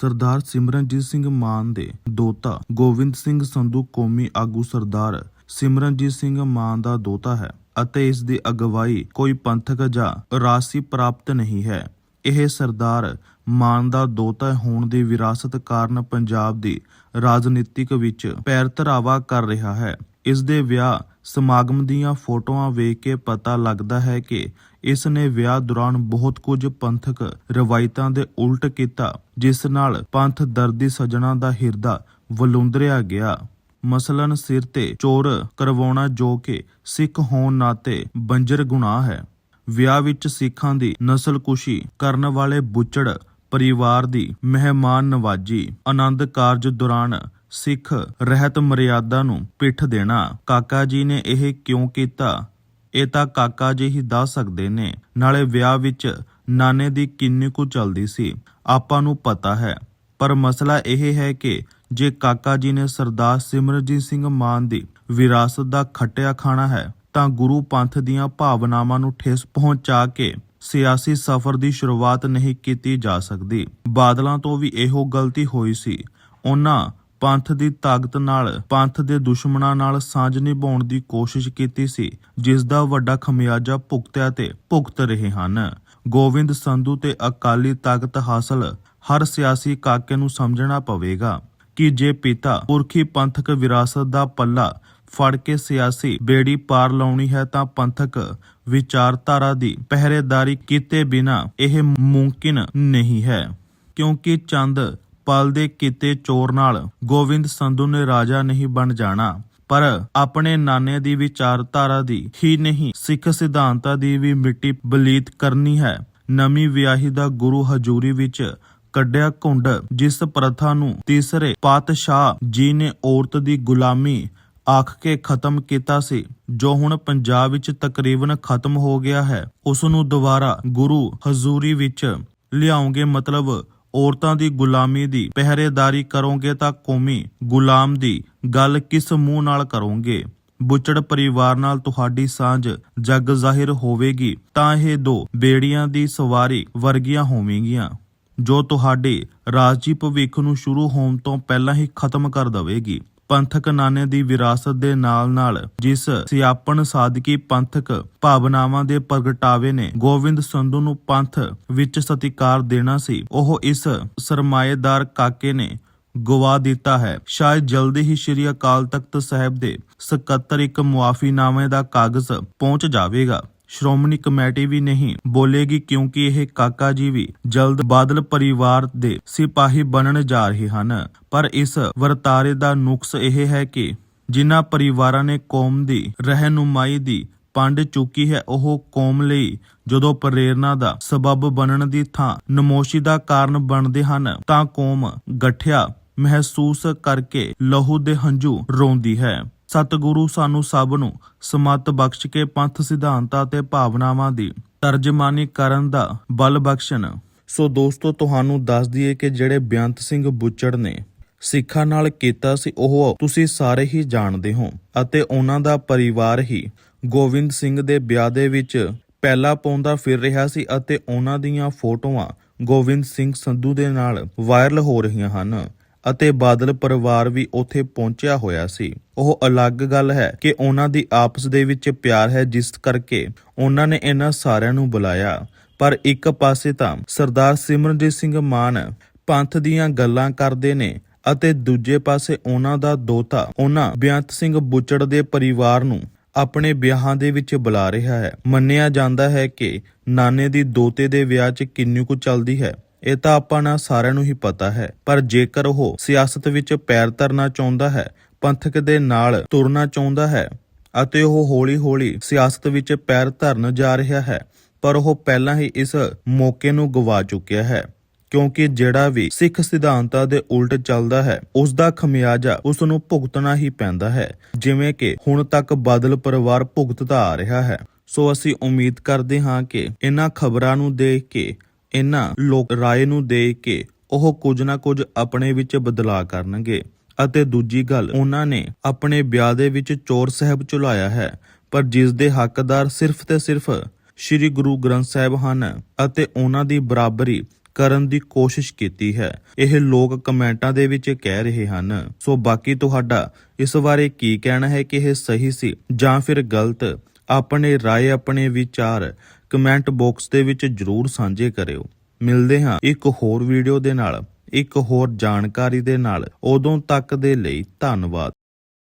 ਸਰਦਾਰ ਸਿਮਰਨਜੀਤ ਸਿੰਘ ਮਾਨ ਦੇ ਦੋਤਾ ਗੋਬਿੰਦ ਸਿੰਘ ਸੰਧੂ ਕੌਮੀ ਆਗੂ ਸਰਦਾਰ ਸਿਮਰਨਜੀਤ ਸਿੰਘ ਮਾਨ ਦਾ ਦੋਤਾ ਹੈ ਅਤੇ ਇਸ ਦੀ ਅਗਵਾਈ ਕੋਈ ਪੰਥਕ ਜਾਂ ਰਾਸੀ ਪ੍ਰਾਪਤ ਨਹੀਂ ਹੈ। ਇਹ ਸਰਦਾਰ ਮਾਨ ਦਾ ਦੋਤਾ ਹੋਣ ਦੀ ਵਿਰਾਸਤ ਕਾਰਨ ਪੰਜਾਬ ਦੀ ਰਾਜਨੀਤਿਕ ਵਿੱਚ ਪੈਰ ਧਰਾਵਾ ਕਰ ਰਿਹਾ ਹੈ। ਇਸ ਦੇ ਵਿਆਹ ਸਮਾਗਮ ਦੀਆਂ ਫੋਟੋਆਂ ਵੇਖ ਕੇ ਪਤਾ ਲੱਗਦਾ ਹੈ ਕਿ ਇਸ ਨੇ ਵਿਆਹ ਦੌਰਾਨ ਬਹੁਤ ਕੁਝ ਪੰਥਕ ਰਵਾਇਤਾਂ ਦੇ ਉਲਟ ਕੀਤਾ ਜਿਸ ਨਾਲ ਪੰਥ ਦਰਦੀ ਸਜਣਾ ਦਾ ਹਿਰਦਾ ਵਲੁੰਦਰਿਆ ਗਿਆ। ਮਸਲਨ ਸਿਰ ਤੇ ਚੋਰ ਕਰਵਾਉਣਾ ਜੋ ਕਿ ਸਿੱਖ ਹੋਣ ਨਾਤੇ ਬੰਜਰ ਗੁਨਾਹ ਹੈ। ਵਿਆਹ ਵਿੱਚ ਸਿੱਖਾਂ ਦੀ ਨਸਲਕੁਸ਼ੀ ਕਰਨ ਵਾਲੇ ਬੁੱਚੜ ਪਰਿਵਾਰ ਦੀ ਮਹਿਮਾਨ ਨਵਾਜੀ ਆਨੰਦ ਕਾਰਜ ਦੌਰਾਨ ਸਿੱਖ ਰਹਿਤ ਮਰਿਆਦਾ ਨੂੰ ਪਿੱਠ ਦੇਣਾ। ਕਾਕਾ ਜੀ ਨੇ ਇਹ ਕਿਉਂ ਕੀਤਾ? ਇਹ ਤਾਂ ਕਾਕਾ ਜੀ ਹੀ ਦੱਸ ਸਕਦੇ ਨੇ। ਨਾਲੇ ਵਿਆਹ ਵਿੱਚ ਨਾਨੇ ਦੀ ਕਿੰਨੀ ਕੁ ਚੱਲਦੀ ਸੀ, ਆਪਾਂ ਨੂੰ ਪਤਾ ਹੈ। ਪਰ ਮਸਲਾ ਇਹ ਹੈ ਕਿ ਜੇ ਕਾਕਾ ਜੀ ਨੇ ਸਰਦਾਰ ਸਿਮਰਜੀਤ ਸਿੰਘ ਮਾਨ ਦੀ ਵਿਰਾਸਤ ਦਾ ਖੱਟਿਆ ਖਾਣਾ ਹੈ, ਤਾਂ ਗੁਰੂ ਪੰਥ ਦੀਆਂ ਭਾਵਨਾਵਾਂ ਨੂੰ ਠੇਸ ਪਹੁੰਚਾ ਕੇ ਸਿਆਸੀ ਸਫ਼ਰ ਦੀ ਸ਼ੁਰੂਆਤ ਨਹੀਂ ਕੀਤੀ ਜਾ ਸਕਦੀ। ਬਾਦਲਾਂ ਤੋਂ ਵੀ ਇਹੋ ਗਲਤੀ ਹੋਈ ਸੀ। ਉਹਨਾਂ ਪੰਥ ਦੀ ਤਾਕਤ ਨਾਲ, ਪੰਥ ਦੇ ਦੁਸ਼ਮਣਾਂ ਨਾਲ ਸਾਂਝ ਨਿਭਾਉਣ ਦੀ ਕੋਸ਼ਿਸ਼ ਕੀਤੀ ਸੀ, ਜਿਸ ਦਾ ਵੱਡਾ ਖਮਿਆਜਾ ਭੁਗਤਿਆ ਤੇ ਭੁਗਤ ਰਹੇ ਹਨ। ਗੋਬਿੰਦ ਸੰਧੂ ਤੇ ਅਕਾਲੀ ਤਾਕਤ ਹਾਸਲ, ਹਰ ਸਿਆਸੀ ਕਾਕੇ ਨੂੰ ਸਮਝਣਾ ਪਵੇਗਾ। ਕਿ ਜੇ ਪਿਤਾ ਪੁਰਖੀ ਪੰਥਕ ਵਿਰਾਸਤ ਦਾ ਪੱਲਾ ਫੜ ਕੇ ਸਿਆਸੀ ਬੇੜੀ ਪਾਰ ਲਾਉਣੀ ਹੈ ਤਾਂ ਪੰਥਕ ਵਿਚਾਰਧਾਰਾ ਦੀ ਪਹਿਰੇਦਾਰੀ ਕੀਤੇ ਬਿਨਾ ਇਹ ਮੁਮਕਿਨ ਨਹੀਂ ਹੈ। ਕਿਉਂਕਿ ਚੰਦ ਪਲ ਦੇ ਕੀਤੇ ਚੋਰ ਨਾਲ ਗੋਬਿੰਦ ਸੰਧੂ ਨੇ ਰਾਜਾ ਨਹੀਂ ਬਣ ਜਾਣਾ। ਪਰ ਆਪਣੇ ਨਾਨੇ ਦੀ ਵਿਚਾਰਧਾਰਾ ਦੀ ਹੀ ਨਹੀਂ, ਸਿੱਖ ਸਿਧਾਂਤਾਂ ਦੀ ਵੀ ਮਿੱਟੀ ਬਲੀਤ ਕਰਨੀ ਹੈ। ਨਵੀਂ ਵਿਆਹੀ ਦਾ ਗੁਰੂ ਹਜ਼ੂਰੀ ਵਿੱਚ ਕੱਢਿਆ ਘੁੰਡ, ਜਿਸ ਪ੍ਰਥਾ ਨੂੰ ਤੀਸਰੇ ਪਾਤਸ਼ਾਹ ਜੀ ਨੇ ਔਰਤ ਦੀ ਗੁਲਾਮੀ ਆਖ ਕੇ ਖਤਮ ਕੀਤਾ ਸੀ, ਜੋ ਹੁਣ ਪੰਜਾਬ ਵਿੱਚ ਤਕਰੀਬਨ ਖਤਮ ਹੋ ਗਿਆ ਹੈ। ਉਸ ਨੂੰ ਦੁਬਾਰਾ ਗੁਰੂ ਹਜ਼ੂਰੀ ਵਿੱਚ ਲਿਆਉਂਗੇ ਮਤਲਬ ਔਰਤਾਂ ਦੀ ਗੁਲਾਮੀ ਦੀ ਪਹਿਰੇਦਾਰੀ ਕਰੋਗੇ ਤਾਂ ਕੌਮੀ ਗੁਲਾਮ ਦੀ ਗੱਲ ਕਿਸ ਮੂੰਹ ਨਾਲ ਕਰੋਗੇ? ਬੁੱਚੜ ਪਰਿਵਾਰ ਨਾਲ ਤੁਹਾਡੀ ਸਾਂਝ ਜਗ ਜ਼ਾਹਿਰ ਹੋਵੇਗੀ ਤਾਂ ਇਹ ਦੋ ਬੇੜੀਆਂ ਦੀ ਸਵਾਰੀ ਵਰਗੀਆਂ ਹੋਵੇਗੀਆਂ, ਜੋ ਤੁਹਾਡੇ ਰਾਜੀ ਭਵਿੱਖ ਨੂੰ ਸ਼ੁਰੂ ਹੋਣ ਤੋਂ ਪਹਿਲਾਂ ਹੀ ਖਤਮ ਕਰ ਦੇਵੇਗੀ। ਪੰਥਕ ਨਾਨੇ ਦੀ ਵਿਰਾਸਤ ਦੇ ਨਾਲ-ਨਾਲ ਜਿਸ ਸਿਆਪਣ ਸਾਦਕੀ ਪੰਥਕ ਭਾਵਨਾਵਾਂ ਦੇ ਪ੍ਰਗਟਾਵੇ ਨੇ ਗੋਬਿੰਦ ਸੰਧੂ ਨੂੰ ਪੰਥ ਵਿੱਚ ਸਤਿਕਾਰ ਦੇਣਾ ਸੀ, ਉਹ ਇਸ ਸਰਮਾਏਦਾਰ ਕਾਕੇ ਨੇ ਗਵਾ ਦਿੱਤਾ ਹੈ। ਸ਼ਾਇਦ ਜਲਦੀ ਹੀ ਸ਼੍ਰੀ ਅਕਾਲ ਤਖਤ ਸਾਹਿਬ ਦੇ ਸਕੱਤਰ ਇੱਕ ਮੁਆਫੀਨਾਮੇ ਦਾ ਕਾਗਜ਼ ਪਹੁੰਚ ਜਾਵੇਗਾ। ਸ਼੍ਰੋਮਣੀ ਕਮੇਟੀ ਵੀ ਨਹੀਂ ਬੋਲੇਗੀ ਕਿਉਂਕਿ ਇਹ ਕਾਕਾ ਜੀ ਵੀ ਜਲਦ ਬਾਦਲ ਪਰਿਵਾਰ ਦੇ ਸਿਪਾਹੀ ਬਣਨ ਜਾ ਰਹੇ ਹਨ। ਪਰ ਇਸ ਵਰਤਾਰੇ ਦਾ ਨੁਕਸ ਇਹ ਹੈ ਕਿ ਜਿਨ੍ਹਾਂ ਪਰਿਵਾਰਾਂ ਨੇ ਕੌਮ ਦੀ ਰਹਿਨੁਮਾਈ ਦੀ ਪੰਡ ਚੁੱਕੀ ਹੈ, ਉਹ ਕੌਮ ਲਈ ਜਦੋਂ ਪ੍ਰੇਰਣਾ ਦਾ ਸਬਬ ਬਣਨ ਦੀ ਥਾਂ ਨਮੋਸ਼ੀ ਦਾ ਕਾਰਨ ਬਣਦੇ ਹਨ, ਤਾਂ ਕੌਮ ਗਠਿਆ ਮਹਿਸੂਸ ਕਰਕੇ ਲਹੂ ਦੇ ਹੰਝੂ ਰੋਂਦੀ ਹੈ। ਸਤਿਗੁਰੂ ਸਾਨੂੰ ਸਭ ਨੂੰ ਸਮਤ ਬਖਸ਼ ਕੇ ਪੰਥ ਸਿਧਾਂਤਾਂ ਤੇ ਭਾਵਨਾਵਾਂ ਦੀ ਤਰਜਮਾਨੀ ਕਰਨ ਦਾ ਬਲ ਬਖਸ਼ਣ। ਸੋ ਦੋਸਤੋ, ਤੁਹਾਨੂੰ ਦੱਸ ਦਈਏ ਕਿ ਜਿਹੜੇ ਬੇਅੰਤ ਸਿੰਘ ਬੁੱਚੜ ਨੇ ਸਿੱਖਾਂ ਨਾਲ ਕੀਤਾ ਸੀ, ਉਹ ਤੁਸੀਂ ਸਾਰੇ ਹੀ ਜਾਣਦੇ ਹੋ ਅਤੇ ਉਹਨਾਂ ਦਾ ਪਰਿਵਾਰ ਹੀ ਗੋਬਿੰਦ ਸਿੰਘ ਦੇ ਵਿਆਹ ਦੇ ਵਿੱਚ ਪਹਿਲਾ ਪਾਉਂਦਾ ਫਿਰ ਰਿਹਾ ਸੀ ਅਤੇ ਉਹਨਾਂ ਦੀਆਂ ਫੋਟੋਆਂ ਗੋਬਿੰਦ ਸਿੰਘ ਸੰਧੂ ਦੇ ਨਾਲ ਵਾਇਰਲ ਹੋ ਰਹੀਆਂ ਹਨ। ਅਤੇ ਬਾਦਲ ਪਰਿਵਾਰ ਵੀ ਉੱਥੇ ਪਹੁੰਚਿਆ ਹੋਇਆ ਸੀ। ਉਹ ਅਲੱਗ ਗੱਲ ਹੈ ਕਿ ਉਹਨਾਂ ਦੀ ਆਪਸ ਦੇ ਵਿੱਚ ਪਿਆਰ ਹੈ, ਜਿਸ ਕਰਕੇ ਉਹਨਾਂ ਨੇ ਇਹਨਾਂ ਸਾਰਿਆਂ ਨੂੰ ਬੁਲਾਇਆ। ਪਰ ਇੱਕ ਪਾਸੇ ਤਾਂ ਸਰਦਾਰ ਸਿਮਰਨਜੀਤ ਸਿੰਘ ਮਾਨ ਪੰਥ ਦੀਆਂ ਗੱਲਾਂ ਕਰਦੇ ਨੇ ਅਤੇ ਦੂਜੇ ਪਾਸੇ ਉਹਨਾਂ ਦਾ ਦੋਤਾ, ਉਹਨਾਂ ਬੇਅੰਤ ਸਿੰਘ ਬੁੱਚੜ ਦੇ ਪਰਿਵਾਰ ਨੂੰ ਆਪਣੇ ਵਿਆਹਾਂ ਦੇ ਵਿੱਚ ਬੁਲਾ ਰਿਹਾ ਹੈ। ਮੰਨਿਆ ਜਾਂਦਾ ਹੈ ਕਿ ਨਾਨੇ ਦੀ ਦੋਤੇ ਦੇ ਵਿਆਹ 'ਚ ਕਿੰਨੀ ਕੁ ਚੱਲਦੀ ਹੈ। ਇਹ ਤਾਂ ਆਪਾਂ ਨਾ ਸਾਰਿਆਂ ਨੂੰ ਹੀ ਪਤਾ ਹੈ। ਪਰ ਜੇਕਰ ਉਹ ਸਿਆਸਤ ਵਿੱਚ ਪੈਰ ਧਰਨਾ ਚਾਹੁੰਦਾ ਹੈ, ਪੰਥਕ ਦੇ ਨਾਲ ਤੁਰਨਾ ਚਾਹੁੰਦਾ ਹੈ ਅਤੇ ਉਹ ਹੌਲੀ-ਹੌਲੀ ਸਿਆਸਤ ਵਿੱਚ ਪੈਰ ਧਰਨ ਜਾ ਰਿਹਾ ਹੈ, ਪਰ ਉਹ ਪਹਿਲਾਂ ਹੀ ਇਸ ਮੌਕੇ ਨੂੰ ਗਵਾ ਚੁੱਕਿਆ ਹੈ, ਕਿਉਂਕਿ ਜਿਹੜਾ ਵੀ ਸਿੱਖ ਸਿਧਾਂਤਾਂ ਦੇ ਉਲਟ ਚੱਲਦਾ ਹੈ ਉਸ ਦਾ ਖਮਿਆਜਾ ਉਸ ਨੂੰ ਭੁਗਤਣਾ ਹੀ ਪੈਂਦਾ ਹੈ, ਜਿਵੇਂ ਕਿ ਹੁਣ ਤੱਕ ਬਾਦਲ ਪਰਿਵਾਰ ਭੁਗਤਦਾ ਆ ਰਿਹਾ ਹੈ। ਸੋ ਅਸੀਂ ਉਮੀਦ ਕਰਦੇ ਹਾਂ ਕਿ ਇਹਨਾਂ ਖਬਰਾਂ ਨੂੰ ਦੇਖ ਕੇ ਇਹਨਾਂ ਲੋਕ ਰਾਏ ਨੂੰ ਦੇਖ ਕੇ ਉਹ ਕੁਝ ਨਾ ਕੁਝ ਆਪਣੇ ਵਿੱਚ ਬਦਲਾਅ ਕਰਨਗੇ। ਅਤੇ ਦੂਜੀ ਗੱਲ, ਉਹਨਾਂ ਨੇ ਆਪਣੇ ਵਿਆਹ ਦੇ ਵਿੱਚ ਚੋਰ ਸਾਹਿਬ ਚੁਲਾਇਆ ਹੈ, ਪਰ ਜਿਸ ਦੇ ਹੱਕਦਾਰ ਸਿਰਫ ਤੇ ਸਿਰਫ ਸ੍ਰੀ ਗੁਰੂ ਗ੍ਰੰਥ ਸਾਹਿਬ ਹਨ ਅਤੇ ਉਹਨਾਂ ਦੀ ਬਰਾਬਰੀ ਕਰਨ ਦੀ ਕੋਸ਼ਿਸ਼ ਕੀਤੀ ਹੈ, ਇਹ ਲੋਕ ਕਮੈਂਟਾਂ ਦੇ ਵਿੱਚ ਕਹਿ ਰਹੇ ਹਨ। ਸੋ ਬਾਕੀ ਤੁਹਾਡਾ ਇਸ ਬਾਰੇ ਕੀ ਕਹਿਣਾ ਹੈ ਕਿ ਇਹ ਸਹੀ ਸੀ ਜਾਂ ਫਿਰ ਗਲਤ ਆਪਣੇ ਰਾਏ ਆਪਣੇ ਵਿਚਾਰ ਕਮੈਂਟ ਬਾਕਸ ਦੇ ਵਿੱਚ ਜਰੂਰ ਸਾਂਝੇ ਕਰਿਓ। ਮਿਲਦੇ ਹਾਂ ਇੱਕ ਹੋਰ ਵੀਡੀਓ ਦੇ ਨਾਲ, ਇੱਕ ਹੋਰ ਜਾਣਕਾਰੀ ਦੇ ਨਾਲ। ਉਦੋਂ ਤੱਕ ਦੇ ਲਈ ਧੰਨਵਾਦ।